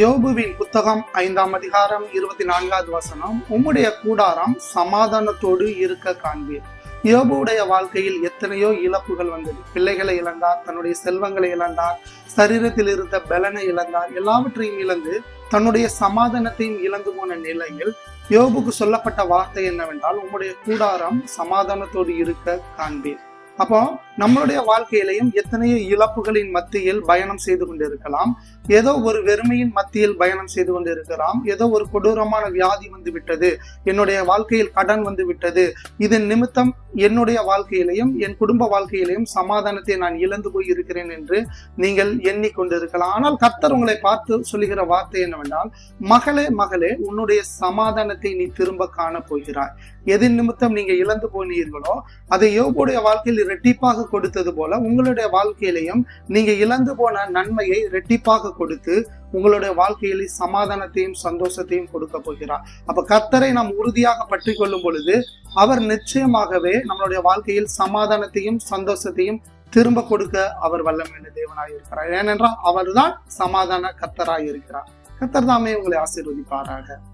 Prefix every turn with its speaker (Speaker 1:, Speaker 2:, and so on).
Speaker 1: யோபுவின் புத்தகம் ஐந்தாம் அதிகாரம் இருபத்தி நான்காவது வசனம் உம்முடைய கூடாரம் சமாதானத்தோடு இருக்க காண்பீர். யோபுடைய வாழ்க்கையில் எத்தனையோ இழப்புகள் வந்தது. பிள்ளைகளை இழந்தார் தன்னுடைய செல்வங்களை இழந்தார் சரீரத்தில் இருந்த பலனை இழந்தார் எல்லாவற்றையும் இழந்து தன்னுடைய சமாதானத்தையும் இழந்து போன நிலையில் யோபுக்கு சொல்லப்பட்ட வார்த்தை என்னவென்றால் உங்களுடைய கூடாரம் சமாதானத்தோடு இருக்க காண்பீர். அப்போ நம்மளுடைய வாழ்க்கையிலையும் எத்தனையோ இழப்புகளின் மத்தியில் பயணம் செய்து கொண்டிருக்கலாம். ஏதோ ஒரு வெறுமையின் மத்தியில் பயணம் செய்து கொண்டிருக்கலாம். ஏதோ ஒரு கொடூரமான வியாதி வந்து விட்டது என்னுடைய வாழ்க்கையில் கடன் வந்து விட்டது இதன் நிமித்தம் என்னுடைய வாழ்க்கையிலையும் என் குடும்ப வாழ்க்கையிலையும் சமாதானத்தை நான் இழந்து போய் இருக்கிறேன் என்று நீங்கள் எண்ணிக்கொண்டிருக்கலாம். ஆனால் கர்த்தர் உங்களை பார்த்து சொல்லுகிற வார்த்தை என்னவென்றால் மகளே மகளே உன்னுடைய சமாதானத்தை நீ திரும்ப காண போகிறாய் எதின் நிமித்தம் நீங்க இழந்து போனீர்களோ அதை யோபுடைய வாழ்க்கையில் இரட்டிப்பாக ரெட்டிப்பாக கொடுத்தது போல உங்களுடைய வாழ்க்கையிலையும் நீங்க இழந்து போன நன்மையை இரட்டிப்பாக கொடுத்து உங்களுடைய வாழ்க்கையில சமாதானத்தையும் சந்தோஷத்தையும் கொடுக்க போகிறார். அப்ப கத்தரை நாம் உறுதியாக பற்றி கொள்ளும் பொழுது அவர் நிச்சயமாகவே நம்மளுடைய வாழ்க்கையில் சமாதானத்தையும் சந்தோஷத்தையும் திரும்ப கொடுக்க அவர் வல்லமையான தேவனாய் இருக்கிறார். ஏனென்றால் அவர்தான் சமாதான கத்தராய் இருக்கிறார். கத்தர் தாமே உங்களை ஆசீர்வதிப்பாராக.